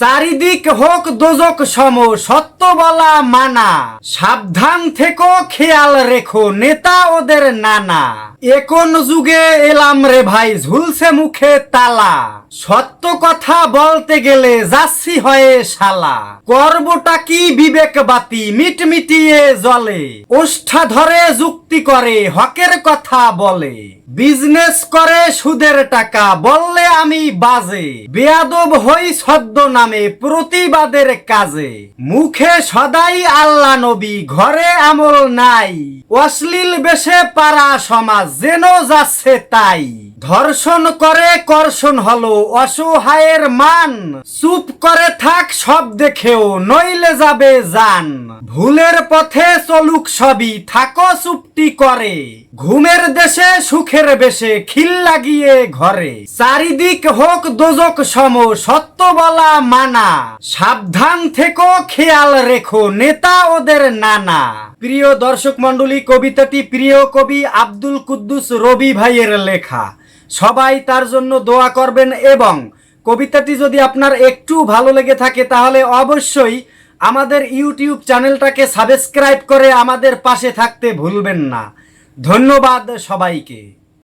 চারিদিক হোক দোজক সম সত্য বলা মানা। সাবধান থেকো খেয়াল রেখো নেতা ওদের নানা। এখন যুগে এলাম রে ভাই, ঝুলছে মুখে তালা। সত্য কথা বলতে গেলে যাচ্ছি হয়ে শালা। করবটা কি বিবেক বাতি, মিটমিটিয়ে জলে ওষ্ঠা ধরে যুক্তি করে, হকের কথা বলে। বিজনেস করে সুদের টাকা, বললে আমি বাজে। বেয়াদব হই ছদ্ম নামে, প্রতিবাদের কাজে। মুখে সদাই আল্লাহ নবী, ঘরে আমল নাই। অশ্লীল বেশে পারা সমাজ যেন যাচ্ছে তাই। ধর্ষণ করে, কর্ষণ হলো অসহায়ের মান। চুপ করে থাক, সব দেখেও, নইলে যাবে জান। ভুলের পথে চলুক সবই, থাকো চুপটি করে। ঘুমের দেশে, সুখের বেশে, খিল লাগিয়ে ঘরে। চারিদিক হোক দোজক সম সত্য বলা মানা। সাবধান থেকো, খেয়াল রেখো, নেতা ওদের নানা। প্রিয় দর্শক মণ্ডলী, কবিতাটি প্রিয় কবি আব্দুল কুদ্দুস রবি ভাইয়ের লেখা। সবাই তার জন্য দোয়া করবেন এবং কবিতাটি যদি আপনার একটু ভালো লেগে থাকে তাহলে অবশ্যই আমাদের ইউটিউব চ্যানেলটাকে সাবস্ক্রাইব করে আমাদের পাশে থাকতে ভুলবেন না। ধন্যবাদ সবাইকে।